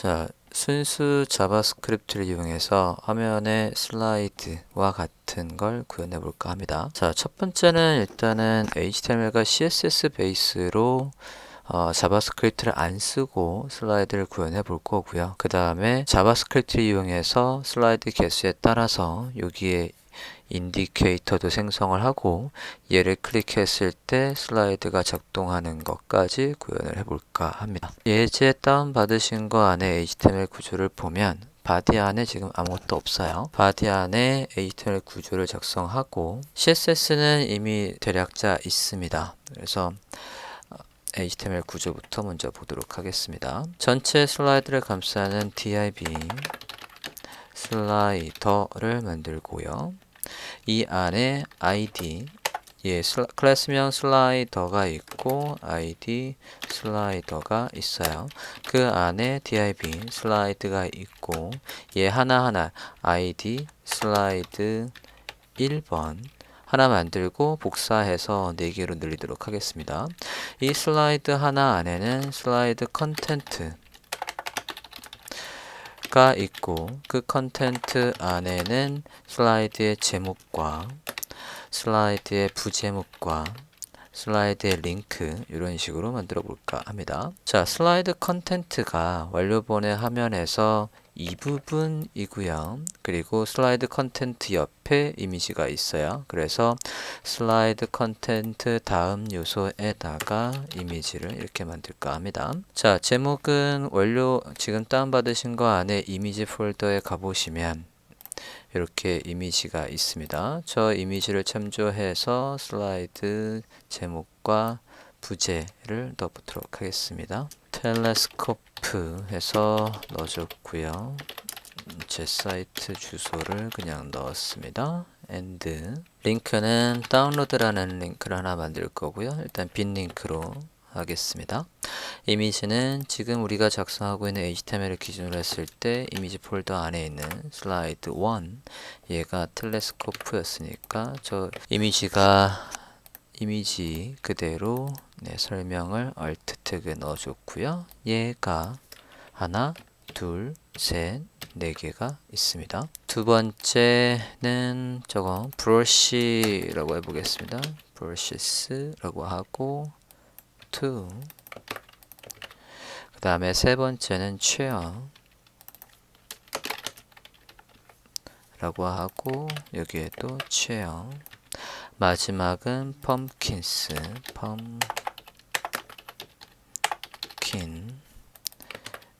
자, 순수 자바스크립트를 이용해서 화면에 슬라이드와 같은 걸 구현해 볼까 합니다. 자, 첫 번째는 일단은 HTML과 CSS 베이스로 어, 자바스크립트를 안 쓰고 슬라이드를 구현해 볼 거고요. 그 다음에 자바스크립트를 이용해서 슬라이드 개수에 따라서 여기에 인디케이터도 생성을 하고 얘를 클릭했을 때 슬라이드가 작동하는 것까지 구현을 해볼까 합니다. 예제 다운받으신 거 안에 HTML 구조를 보면 바디 안에 지금 아무것도 없어요. 바디 안에 HTML 구조를 작성하고 CSS는 이미 대략자 있습니다. 그래서 HTML 구조부터 먼저 보도록 하겠습니다. 전체 슬라이드를 감싸는 div 슬라이더를 만들고요. 이 안에 id 예, 슬라, 클래스명 슬라이더가 있고 id 슬라이더가 있어요. 그 안에 div 슬라이드가 있고 얘 하나하나 id 슬라이드 1번 하나 만들고 복사해서 4개로 늘리도록 하겠습니다. 이 슬라이드 하나 안에는 슬라이드 컨텐트 가 있고 그 컨텐트 안에는 슬라이드의 제목과 슬라이드의 부제목과 슬라이드의 링크 이런 식으로 만들어 볼까 합니다. 자, 슬라이드 컨텐트가 완료본의 화면에서 이 부분이고요. 그리고 슬라이드 컨텐트 옆에 이미지가 있어요. 그래서 슬라이드 컨텐트 다음 요소에다가 이미지를 이렇게 만들까 합니다. 자, 제목은 완료 지금 다운받으신 거 안에 이미지 폴더에 가보시면 이렇게 이미지가 있습니다. 저 이미지를 참조해서 슬라이드 제목과 부제를 넣어보도록 하겠습니다. 텔레스코프 해서 넣어줬고요. 제 사이트 주소를 그냥 넣었습니다. and 링크는 다운로드라는 링크를 하나 만들 거고요. 일단 빈 링크로 하겠습니다. 이미지는 지금 우리가 작성하고 있는 HTML을 기준으로 했을 때 이미지 폴더 안에 있는 슬라이드 1 얘가 텔레스코프였으니까 저 이미지가 이미지 그대로 네, 설명을 alt 태그에 넣어줬고요. 얘가 하나, 둘, 셋, 네 개가 있습니다. 두 번째는 저거 브러쉬라고 해보겠습니다. 브러쉬스라고 하고 to 그 다음에 세 번째는 체험 라고 하고 여기에도 체험 마지막은 펌킨스 펌킨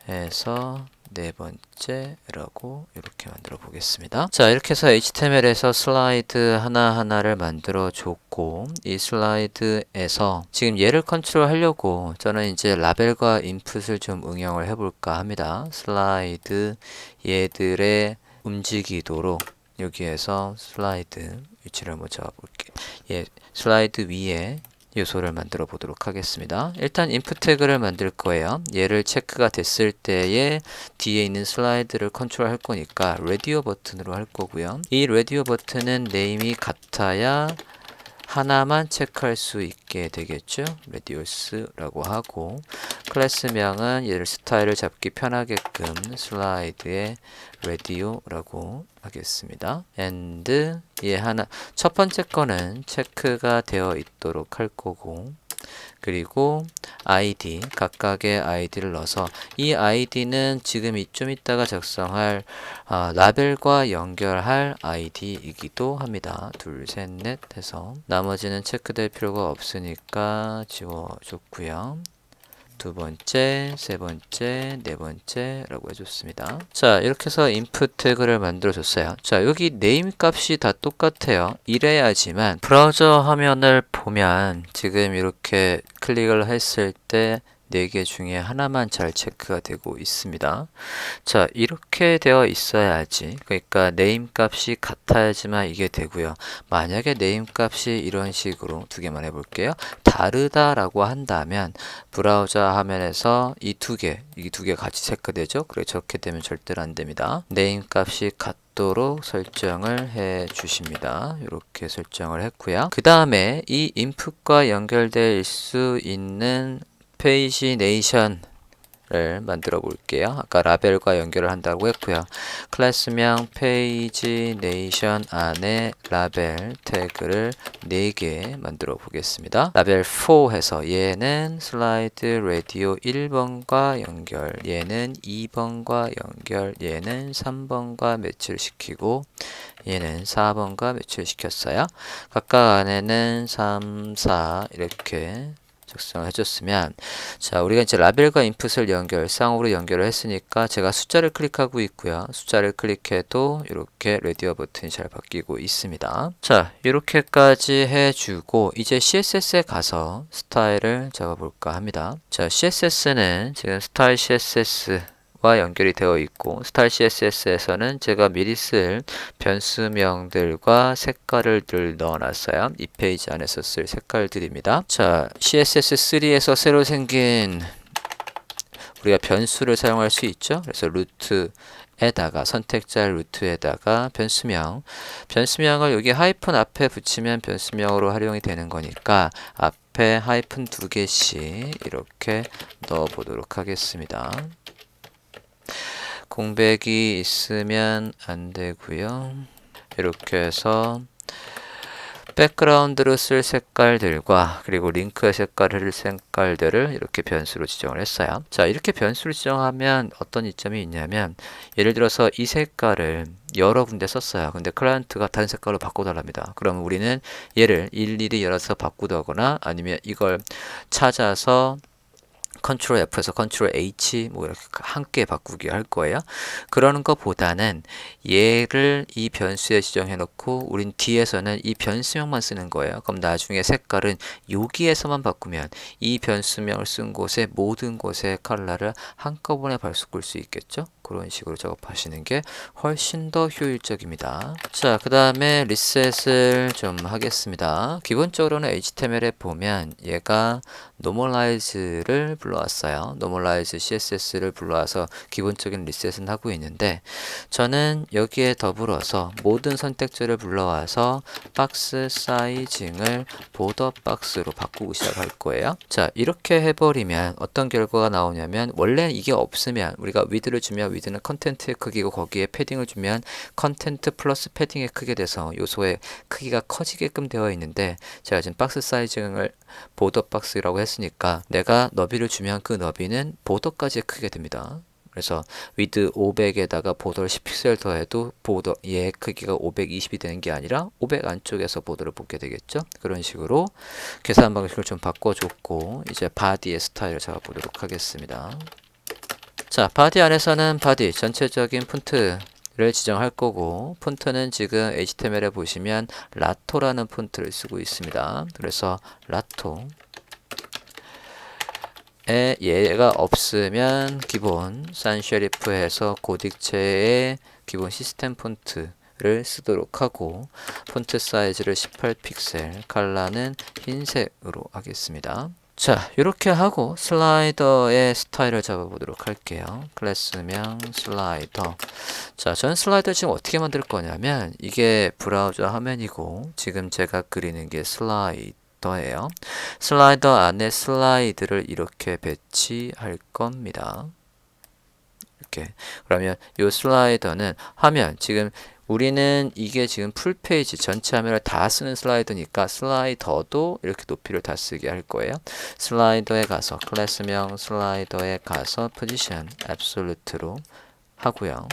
해서 네 번째라고 이렇게 만들어 보겠습니다. 자, 이렇게 해서 HTML에서 슬라이드 하나하나를 만들어 줬고 이 슬라이드에서 지금 얘를 컨트롤 하려고 저는 이제 라벨과 인풋을 좀 응용을 해 볼까 합니다. 슬라이드 얘들의 움직이도록 여기에서 슬라이드 위치를 한번 잡아 볼게요. 예, 슬라이드 위에 요소를 만들어 보도록 하겠습니다. 일단 input 태그를 만들 거예요. 얘를 체크가 됐을 때에 뒤에 있는 슬라이드를 컨트롤 할 거니까 라디오 버튼으로 할 거고요. 이 라디오 버튼은 네임이 같아야 하나만 체크할 수 있게 되겠죠. radius라고 하고 클래스명은 얘를 스타일을 잡기 편하게끔 슬라이드에 radio라고 하겠습니다. and 얘 하나 첫 번째 거는 체크가 되어 있도록 할 거고 그리고 id 각각의 아이디를 넣어서 이 아이디는 지금 이좀 이따가 작성할 아, 라벨과 연결할 아이디이기도 합니다. 둘, 셋, 넷 해서 나머지는 체크될 필요가 없으니까 지워줬고요. 두 번째, 세 번째, 네 번째라고 해줬습니다. 자, 이렇게 해서 input 태그를 만들어 줬어요. 자, 여기 name 값이 다 똑같아요. 이래야지만 브라우저 화면을 보면 지금 이렇게 클릭을 했을 때 4개 중에 하나만 잘 체크가 되고 있습니다. 자, 이렇게 되어 있어야지. 그러니까 name 값이 같아야지만 이게 되고요. 만약에 name 값이 이런 식으로 두 개만 해볼게요. 다르다라고 한다면 브라우저 화면에서 이 두 개, 이 두 개 같이 체크되죠? 그래 저렇게 되면 절대로 안 됩니다. name 값이 같 도록 설정을 해 주십니다. 이렇게 설정을 했고요. 그 다음에 이 input과 연결될 수 있는 페이지네이션 를 만들어 볼게요. 아까 라벨과 연결을 한다고 했고요. 클래스명 페이지 네이션 안에 라벨 태그를 4개 만들어 보겠습니다. 라벨 4 해서 얘는 슬라이드 라디오 1번과 연결, 얘는 2번과 연결, 얘는 3번과 매치시키고 얘는 4번과 매치시켰어요. 각각 안에는 3, 4 이렇게 작성을 해줬으면. 자 우리가 이제 라벨과 인풋을 연결 쌍으로 연결을 했으니까 제가 숫자를 클릭하고 있고요. 숫자를 클릭해도 이렇게 레디오 버튼이 잘 바뀌고 있습니다. 자 이렇게까지 해주고 이제 CSS에 가서 스타일을 잡아볼까 합니다. 자 CSS는 지금 스타일 CSS 와 연결이 되어 있고 스타일 CSS에서는 제가 미리 쓸 변수명들과 색깔을 늘 넣어놨어요. 이 페이지 안에서 쓸 색깔들입니다. 자, CSS3에서 새로 생긴 우리가 변수를 사용할 수 있죠. 그래서 루트 에다가 선택자 루트에다가 변수명 변수명을 여기 하이픈 앞에 붙이면 변수명으로 활용이 되는 거니까 앞에 하이픈 두 개씩 이렇게 넣어 보도록 하겠습니다. 공백이 있으면 안 되고요. 이렇게 해서 백그라운드로 쓸 색깔들과 그리고 링크의 색깔을 색깔들을 이렇게 변수로 지정을 했어요. 자, 이렇게 변수를 지정하면 어떤 이점이 있냐면 예를 들어서 이 색깔을 여러 군데 썼어요. 근데 클라이언트가 다른 색깔로 바꿔달랍니다. 그럼 우리는 얘를 일일이 열어서 바꾸거나 아니면 이걸 찾아서 컨트롤 F에서 컨트롤 H 뭐 이렇게 함께 바꾸기 할 거예요. 그러는 것보다는 얘를 이 변수에 지정해 놓고 우린 뒤에서는 이 변수명만 쓰는 거예요. 그럼 나중에 색깔은 여기에서만 바꾸면 이 변수명을 쓴 곳에 모든 곳에 컬러를 한꺼번에 발수꿀 수 있겠죠. 그런 식으로 작업하시는 게 훨씬 더 효율적입니다. 자, 그 다음에 리셋을 좀 하겠습니다. 기본적으로는 HTML에 보면 얘가 normalize를 불러왔어요. normalize CSS를 불러와서 기본적인 리셋은 하고 있는데 저는 여기에 더불어서 모든 선택지를 불러와서 박스 사이징을 보더 박스로 바꾸고 시작할 거예요. 자, 이렇게 해버리면 어떤 결과가 나오냐면 원래 이게 없으면 우리가 위드를 주면 위드는 컨텐트의 크기고 거기에 패딩을 주면 컨텐트 플러스 패딩의 크게 돼서 요소의 크기가 커지게끔 되어 있는데 제가 지금 박스 사이징을 보더 박스라고 했으니까 내가 너비를 주면 그 너비는 보더까지 크게 됩니다. 그래서 위드 500에다가 보더를 10픽셀 더해도 보더 얘 크기가 520이 되는 게 아니라 500 안쪽에서 보더를 뽑게 되겠죠. 그런 식으로 계산 방식을 좀 바꿔줬고 이제 바디의 스타일을 잡아보도록 하겠습니다. 자, 바디 안에서는 바디 전체적인 폰트를 지정할 거고 폰트는 지금 HTML에 보시면 라토라는 폰트를 쓰고 있습니다. 그래서 라토 에 얘가 없으면 기본 산쉐리프 해서 고딕체의 기본 시스템 폰트 를 쓰도록 하고 폰트 사이즈를 18픽셀 컬러는 흰색으로 하겠습니다. 자 이렇게 하고 슬라이더의 스타일을 잡아보도록 할게요. 클래스명 슬라이더. 자 전 슬라이더 지금 어떻게 만들 거냐면 이게 브라우저 화면이고 지금 제가 그리는 게 슬라이더예요. 슬라이더 안에 슬라이드를 이렇게 배치할 겁니다. 이렇게. 그러면 이 슬라이더는 화면 지금 우리는 이게 지금 풀페이지 전체 화면을 다 쓰는 슬라이더니까 슬라이더도 이렇게 높이를 다 쓰게 할 거예요. 슬라이더에 가서 클래스명 슬라이더에 가서 포지션 앱솔루트로 하고요.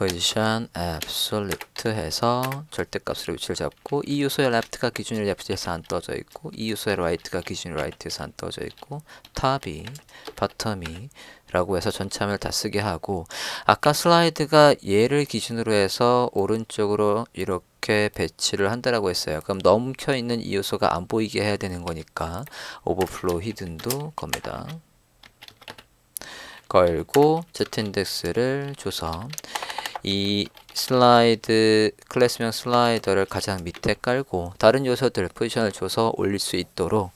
포지션 앱솔루트 해서 절대값으로 위치를 잡고 이 요소의 left가 기준으로 left에서 안 떠져 있고 이 요소의 right가 기준으로 right에서 안 떠져 있고 탑이 바텀이 라고 해서 화면을 다 쓰게 하고 아까 슬라이드가 얘를 기준으로 해서 오른쪽으로 이렇게 배치를 한다라고 했어요. 그럼 넘켜 있는 이 요소가 안 보이게 해야 되는 거니까 오버플로우 히든도 겁니다. 걸고 z인덱스를 줘서 이 슬라이드 클래스명 슬라이더를 가장 밑에 깔고 다른 요소들 포지션을 줘서 올릴 수 있도록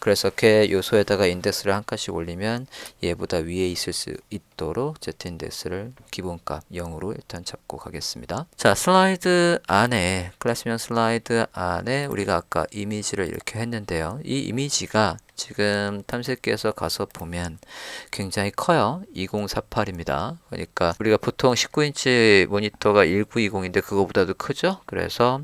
그래서 걔 요소에다가 인덱스를 한 칸씩 올리면 얘보다 위에 있을 수 있도록 z 인덱스를 기본값 0으로 일단 잡고 가겠습니다. 자, 슬라이드 안에 클래스명 슬라이드 안에 우리가 아까 이미지를 이렇게 했는데요. 이 이미지가 지금 탐색기에서 가서 보면 굉장히 커요. 2048입니다. 그러니까 우리가 보통 19인치 모니터가 1920인데 그거보다도 크죠. 그래서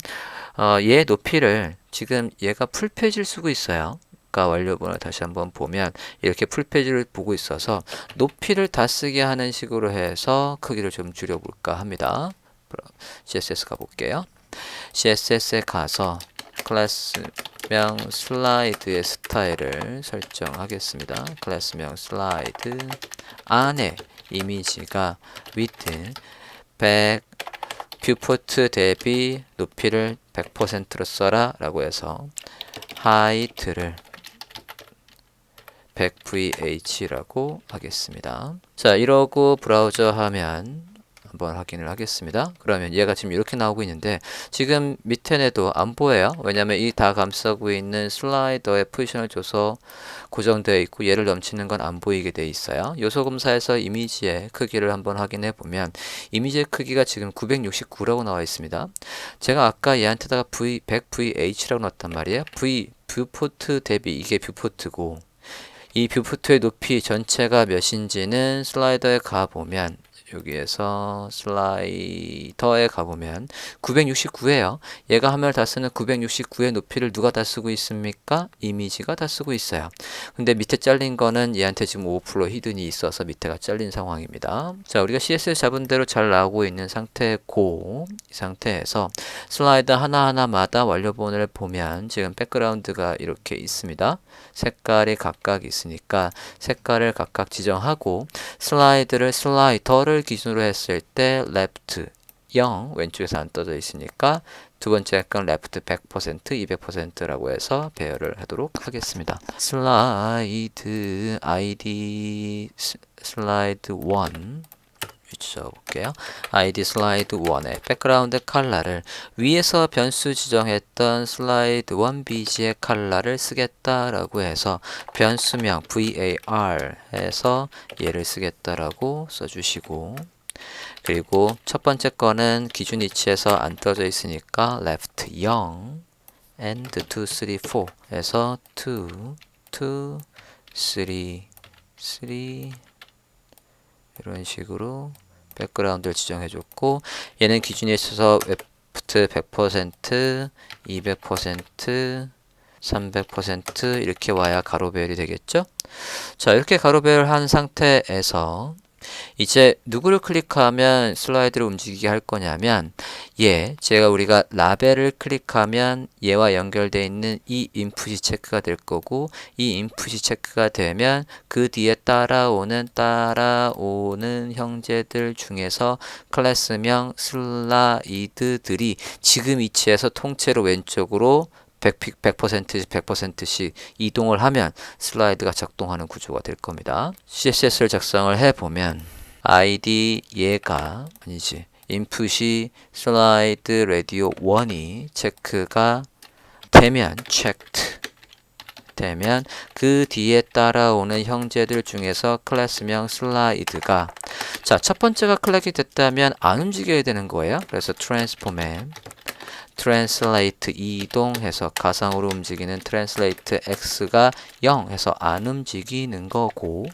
어, 얘 높이를 지금 얘가 풀페이지를 쓰고 있어요. 아까 완료본을 다시 한번 보면 이렇게 풀페이지를 보고 있어서 높이를 다 쓰게 하는 식으로 해서 크기를 좀 줄여볼까 합니다. CSS 가볼게요. CSS에 가서 클래스명 슬라이드의 스타일을 설정하겠습니다. 클래스명 슬라이드 안에 이미지가 width 100 뷰포트 대비 높이를 100%로 써라 라고 해서 하이트를 100VH라고 하겠습니다. 자, 이러고 브라우저 하면 한번 확인을 하겠습니다. 그러면 얘가 지금 이렇게 나오고 있는데 지금 밑에내도 안 보여요. 왜냐하면 이 다 감싸고 있는 슬라이더의 포지션을 줘서 고정되어 있고 얘를 넘치는 건 안 보이게 되어 있어요. 요소 검사에서 이미지의 크기를 한번 확인해 보면 이미지의 크기가 지금 969라고 나와 있습니다. 제가 아까 얘한테다가 V 100VH라고 넣었단 말이에요. V 뷰포트 대비 이게 뷰포트고 이 뷰포트의 높이 전체가 몇인지는 슬라이더에 가보면 여기에서 슬라이더에 가보면 969예요. 얘가 화면을 다 쓰는 969의 높이를 누가 다 쓰고 있습니까? 이미지가 다 쓰고 있어요. 근데 밑에 잘린 거는 얘한테 지금 오버플로 히든이 있어서 밑에가 잘린 상황입니다. 자, 우리가 CSS 잡은 대로 잘 나오고 있는 상태고 이 상태에서 슬라이드 하나하나마다 완료본을 보면 지금 백그라운드가 이렇게 있습니다. 색깔이 각각 있으니까 색깔을 각각 지정하고 슬라이드를 슬라이더를 기준으로 했을 때 left 0 왼쪽에서 안 떠져 있으니까 두 번째 건 left 100% 200%라고 해서 배열을 하도록 하겠습니다. 슬라이드 id 슬라이드 1 적어볼게요. id 슬라이드 1의 백그라운드 컬러를 위에서 변수 지정했던 슬라이드 1bg의 컬러를 쓰겠다라고 해서 변수명 var 해서 얘를 쓰겠다라고 써주시고 그리고 첫 번째 거는 기준 위치에서 안 떠져 있으니까 left 0 and 2, 3, 4 해서 2, 2, 3, 3 이런 식으로 백그라운드를 지정해 줬고 얘는 기준에 있어서 웨프트 100%, 200%, 300% 이렇게 와야 가로 배열이 되겠죠? 자, 이렇게 가로 배열한 상태에서 이제 누구를 클릭하면 슬라이드를 움직이게 할 거냐면 얘 제가 우리가 라벨을 클릭하면 얘와 연결되어 있는 이 인풋이 체크가 될 거고 이 인풋이 체크가 되면 그 뒤에 따라오는 따라오는 형제들 중에서 클래스명 슬라이드들이 지금 위치에서 통째로 왼쪽으로 100, 100%씩 100%씩 이동을 하면 슬라이드가 작동하는 구조가 될 겁니다. CSS를 작성을 해보면 id 얘가 아니지 인풋이 슬라이드 라디오 1이 체크가 되면 checked 되면 그 뒤에 따라오는 형제들 중에서 클래스명 슬라이드가 자 첫 번째가 클릭이 됐다면 안 움직여야 되는 거예요. 그래서 transform에 translate 이동해서 가상으로 움직이는 translate x가 0 해서 안 움직이는 거고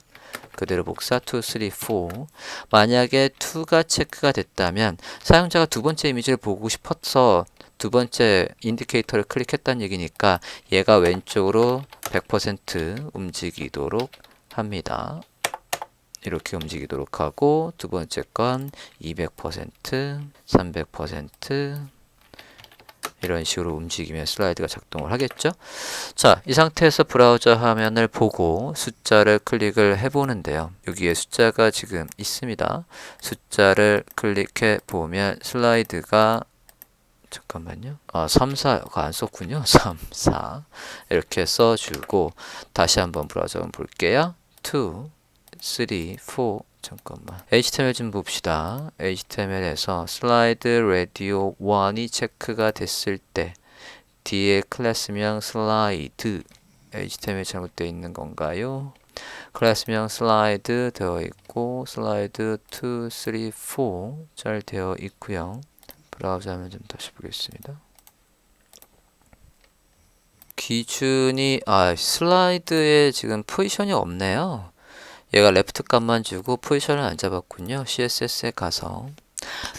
그대로 복사 2, 3, 4 만약에 2가 체크가 됐다면 사용자가 두 번째 이미지를 보고 싶어서 두 번째 인디케이터를 클릭했다는 얘기니까 얘가 왼쪽으로 100% 움직이도록 합니다. 이렇게 움직이도록 하고 두 번째 건 200%, 300% 이런 식으로 움직이면 슬라이드가 작동을 하겠죠. 자, 이 상태에서 브라우저 화면을 보고 숫자를 클릭을 해보는데요. 여기에 숫자가 지금 있습니다. 숫자를 클릭해 보면 슬라이드가 잠깐만요. 아, 3, 4가 안 썼군요. 3, 4 이렇게 써주고 다시 한번 브라우저 볼게요. 2, 3, 4 잠깐만. HTML 좀 봅시다. HTML에서 슬라이드 라디오 1이 체크가 됐을 때 뒤에 클래스명 슬라이드 HTML 잘못되어 있는 건가요? 클래스명 슬라이드 되어 있고 슬라이드 2, 3, 4잘 되어 있고요. 브라우저 화면 좀 다시 보겠습니다. 기준이 아 슬라이드에 지금 포지션이 없네요. 얘가 레프트 값만 주고 포지션을 안 잡았군요. CSS에 가서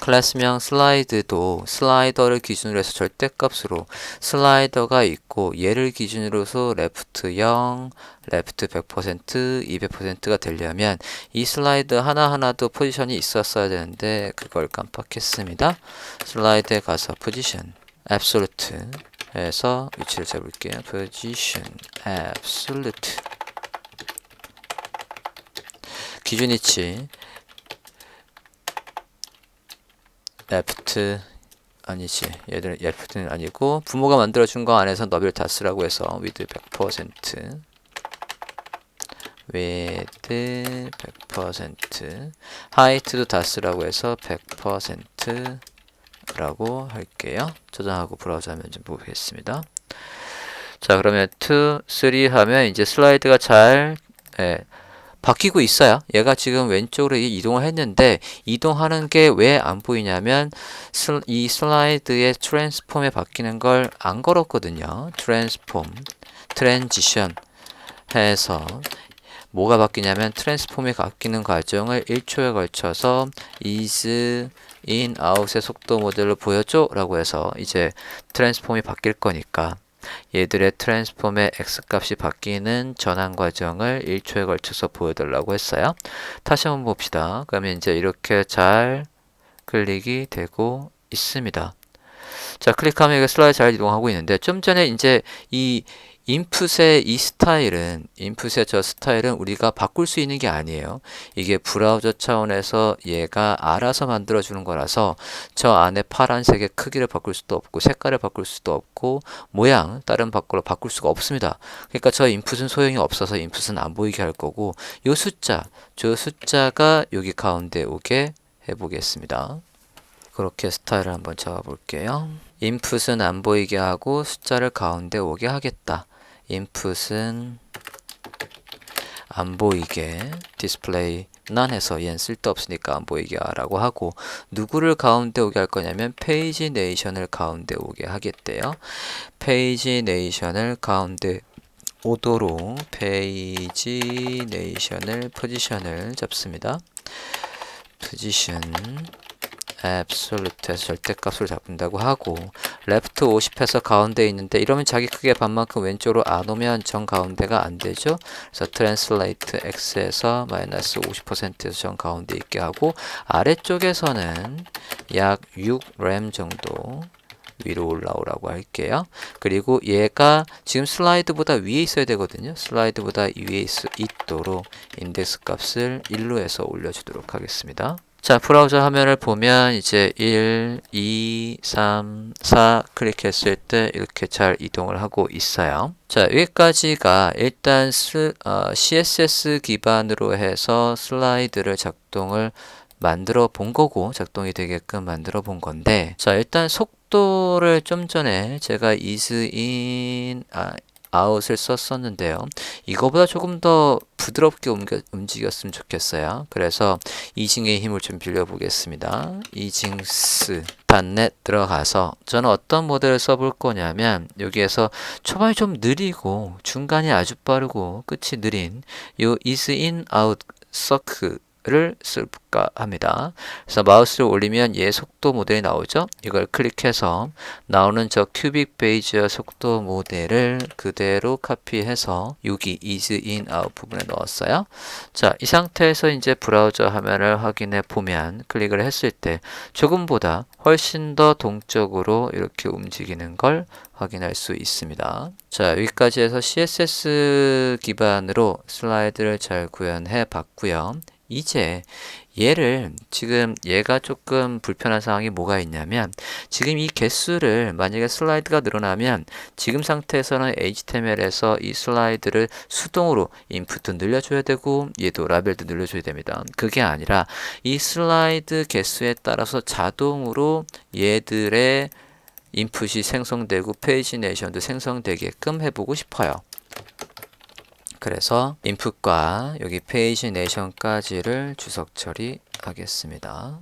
클래스명 슬라이드도 슬라이더를 기준으로 해서 절대값으로 슬라이더가 있고 얘를 기준으로서 레프트 0, 레프트 100%, 200%가 되려면 이 슬라이드 하나하나도 포지션이 있었어야 되는데 그걸 깜빡했습니다. 슬라이드에 가서 포지션, 해서 위치를 잡을게요. position, absolute 기준 위치 left 아니지. 얘들은 left는 아니고 부모가 만들어준 거 안에서 너비를 다 쓰라고 해서 with 100% with 100% height도 다 쓰라고 해서 100% 라고 할게요. 저장하고 브라우저 화면 좀 보겠습니다. 자 그러면 2, 3 하면 이제 슬라이드가 잘 예, 바뀌고 있어요. 얘가 지금 왼쪽으로 이동을 했는데 이동하는 게 왜 안 보이냐면 이 슬라이드의 트랜스폼에 바뀌는 걸 안 걸었거든요. 트랜스폼, 트랜지션 해서 뭐가 바뀌냐면 트랜스폼이 바뀌는 과정을 1초에 걸쳐서 is, in, out의 속도 모델로 보여줘 라고 해서 이제 트랜스폼이 바뀔 거니까 얘들의 트랜스폼의 x값이 바뀌는 전환 과정을 1초에 걸쳐서 보여달라고 했어요. 다시 한번 봅시다. 그러면 이제 이렇게 잘 클릭이 되고 있습니다. 자, 클릭하면 이게 슬라이드 잘 이동하고 있는데 좀 전에 이제 이 인풋의 이 스타일은 인풋의 저 스타일은 우리가 바꿀 수 있는 게 아니에요. 이게 브라우저 차원에서 얘가 알아서 만들어 주는 거라서 저 안에 파란색의 크기를 바꿀 수도 없고 색깔을 바꿀 수도 없고 모양 다른 바꾸로 바꿀 수가 없습니다. 그러니까 저 인풋은 소용이 없어서 인풋은 안 보이게 할 거고 요 숫자 저 숫자가 여기 가운데 오게 해 보겠습니다. 그렇게 스타일을 한번 잡아 볼게요. 인풋은 안 보이게 하고 숫자를 가운데 오게 하겠다. Input은 안 보이게 디스플레이 난 해서 얘는 쓸데없으니까 안 보이게 하라고 하고 누구를 가운데 오게 할 거냐면 페이지 네이션을 가운데 오게 하겠대요. 페이지 네이션을 가운데 오도록 페이지 네이션을 포지션을 잡습니다. 포지션 absolute에서 절대값을 잡는다고 하고 left 50에서 가운데 있는데 이러면 자기 크기의 반만큼 왼쪽으로 안 오면 정 가운데가 안 되죠. 그래서 translate x에서 마이너스 50%에서 정 가운데 있게 하고 아래쪽에서는 약 6램 정도 위로 올라오라고 할게요. 그리고 얘가 지금 슬라이드보다 위에 있어야 되거든요. 슬라이드보다 위에 있, 있도록 인덱스 값을 1로 해서 올려주도록 하겠습니다. 자, 브라우저 화면을 보면 이제 1, 2, 3, 4 클릭했을 때 이렇게 잘 이동을 하고 있어요. 자, 여기까지가 일단 스, 어, CSS 기반으로 해서 슬라이드를 작동을 만들어 본 거고 작동이 되게끔 만들어 본 건데 자 일단 속도를 좀 전에 제가 is in 아, out을 썼었는데요. 이거보다 조금 더 부드럽게 움직였으면 좋겠어요. 그래서 이징의 힘을 좀 빌려보겠습니다. 이징스 단넷 들어가서 저는 어떤 모델을 써볼 거냐면 여기에서 초반이 좀 느리고 중간이 아주 빠르고 끝이 느린 요 is in out circle 를 쓸까 합니다. 그래서 마우스를 올리면 얘 속도 모델이 나오죠. 이걸 클릭해서 나오는 저 큐빅 베이지의 속도 모델을 그대로 카피해서 여기 is in out 부분에 넣었어요. 자, 이 상태에서 이제 브라우저 화면을 확인해 보면 클릭을 했을 때 조금보다 훨씬 더 동적으로 이렇게 움직이는 걸 확인할 수 있습니다. 자, 여기까지 해서 CSS 기반으로 슬라이드를 잘 구현해 봤고요. 이제 얘를 지금 얘가 조금 불편한 상황이 뭐가 있냐면 지금 이 개수를 만약에 슬라이드가 늘어나면 지금 상태에서는 HTML에서 이 슬라이드를 수동으로 인풋도 늘려줘야 되고 얘도 라벨도 늘려줘야 됩니다. 그게 아니라 이 슬라이드 개수에 따라서 자동으로 얘들의 인풋이 생성되고 페이지 네이션도 생성되게끔 해보고 싶어요. 그래서 인풋과 여기 페이지 내션까지를 주석 처리하겠습니다.